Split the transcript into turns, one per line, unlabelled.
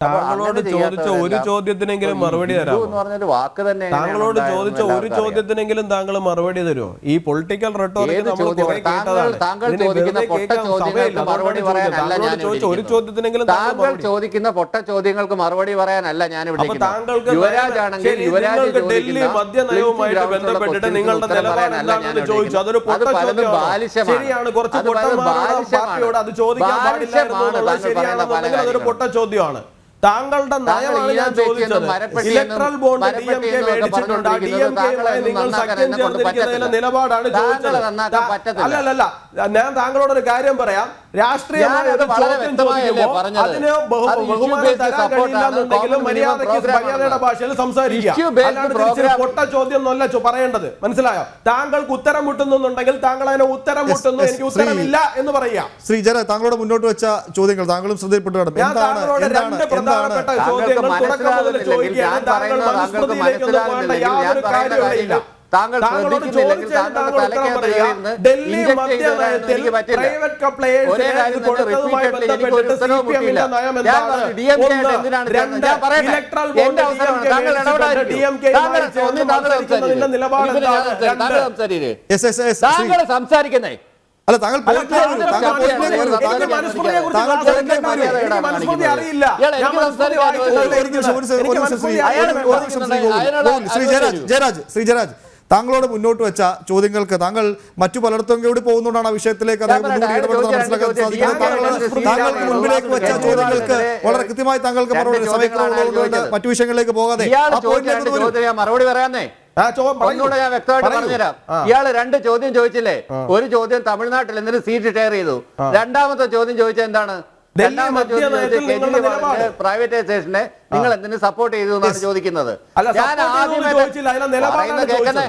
താങ്കളോട് ചോദിച്ച ഒരു ചോദ്യത്തിനെങ്കിലും മറുപടി
തരാം
തരാമോ? താങ്കളോട് ചോദിച്ച ഒരു ചോദ്യത്തിനെങ്കിലും താങ്കൾ മറുപടി തരുമോ? ഈ പൊളിറ്റിക്കൽ റെട്ടോറിക് നമ്മൾ?
താങ്കൾ- ചോദിക്കുന്ന പൊട്ട ചോദ്യങ്ങൾക്ക് മറുപടി പറയാനല്ല ഞാൻ
താങ്കളോട് ചോദിച്ച ഒരു ചോദ്യത്തിനെങ്കിലും താങ്കൾ
താങ്കൾ ചോദിക്കുന്ന പൊട്ട ചോദ്യങ്ങൾക്ക് മറുപടി പറയാനല്ല ഞാൻ ഇവിടെ
താങ്കൾക്ക് നിങ്ങൾക്ക് ഡൽഹി മദ്യ
നയവുമായിട്ട്
ബന്ധപ്പെട്ടിട്ട് നിങ്ങളുടെ നിലപാട് ചോദിച്ചു അതൊരു പൊട്ട
ചോദ്യം
ശരിയാണ്. കുറച്ച് പൊട്ടന്മാരോട് അത് ചോദിക്കാൻ പാടില്ല അതൊരു പൊട്ട ചോദ്യമാണ്. താങ്കളുടെ നയമാണ് ഞാൻ ചോദിച്ചത്. Electoral bond D M K മേടിച്ചിട്ടുണ്ട്. ഡി എം കെയുമായി നിങ്ങൾ സഖ്യം ചേർന്നിരിക്കുന്നതിലെ നിലപാടാണ് ചോദിച്ചത്. അല്ലല്ല ഞാൻ താങ്കളോട് ഒരു കാര്യം പറയാം. രാഷ്ട്രീയമായ ഒരു ചോദ്യം ചോദിക്കുമ്പോൾ അതിന് ബഹുമാനം തരാൻ
support
കഴിയില്ല
ആണ്,
എന്നുണ്ടെങ്കിലും
common
മര്യാദയ്ക്ക് മര്യാദയുടെ ഭാഷയിൽ സംസാരിക്കുക. അല്ലാണ്ട് തിരിച്ച് പൊട്ട ചോദ്യം എന്നല്ല പറയേണ്ടത്. മനസ്സിലായോ? താങ്കൾക്ക് ഉത്തരം മുട്ടുന്നുണ്ടെങ്കിൽ താങ്കൾ അതിനെ ഉത്തരം മുട്ടുന്നു. എനിക്ക് ഉത്തരമില്ല എന്ന് പറയുക.
ശ്രീ ജന താങ്കളോട് മുന്നോട്ട് വെച്ച ചോദ്യങ്ങൾ താങ്കളും ശ്രദ്ധയിൽപ്പെട്ടു എന്താണ് എന്താണ്
താങ്കൾക്ക് മനസ്സിലാകുന്നില്ലെങ്കിൽ ഞാൻ പറയുന്നത് താങ്കൾക്ക് മനസ്സിലാകുന്നില്ലെങ്കിൽ ഞാൻ പറയുന്ന താങ്കൾ ശ്രദ്ധിക്കുന്നില്ലെങ്കിൽ താങ്കളുടെ എനിക്ക് പറ്റില്ല. ഒരേ കാര്യം എനിക്ക് ഒരു ഉത്തരവും കിട്ടിയില്ല. ഞാൻ എന്തിനാണ് ഞാൻ പറയട്ടെ. എന്റെ അവസരമാണ്. താങ്കൾ സംസാരിക്കുന്നേ.
അല്ല താങ്കൾ ജയരാജ് ജയരാജ് ശ്രീ ജയരാജ് താങ്കളോട് മുന്നോട്ട് വെച്ച ചോദ്യങ്ങൾക്ക് താങ്കൾ മറ്റു പലയിടത്തും കൂടി പോകുന്നതുകൊണ്ടാണ് ആ വിഷയത്തിലേക്ക് മനസ്സിലാക്കാൻ സാധിക്കുന്നത് താങ്കൾക്ക് മുൻപിലേക്ക് വെച്ച ചോദ്യങ്ങൾക്ക് വളരെ കൃത്യമായി താങ്കൾക്ക് മറുപടി സമയക്കുറവുള്ളതുകൊണ്ട് മറ്റു വിഷയങ്ങളിലേക്ക് പോകാതെ
മറുപടി പറയാന്നേ. ഒന്നുകൂടെ ഞാൻ വ്യക്തമായിട്ട്
പറയൂ.
പറഞ്ഞുതരാം.
ആ.
ഇയാൾ രണ്ട് ചോദ്യം ചോദിച്ചില്ലേ? ഒരു ചോദ്യം തമിഴ്നാട്ടിൽ എന്നിട്ട് സീറ്റ് ഷെയർ ചെയ്തു. രണ്ടാമത്തെ ചോദ്യം ചോദിച്ചത് എന്താണ്? പ്രൈവറ്റൈസേഷനെ നിങ്ങൾ എന്തിനു സപ്പോർട്ട് ചെയ്തു എന്നാണ് ചോദിക്കുന്നത്. ഞാൻ ആദ്യമേ കേൾക്കുന്നേ.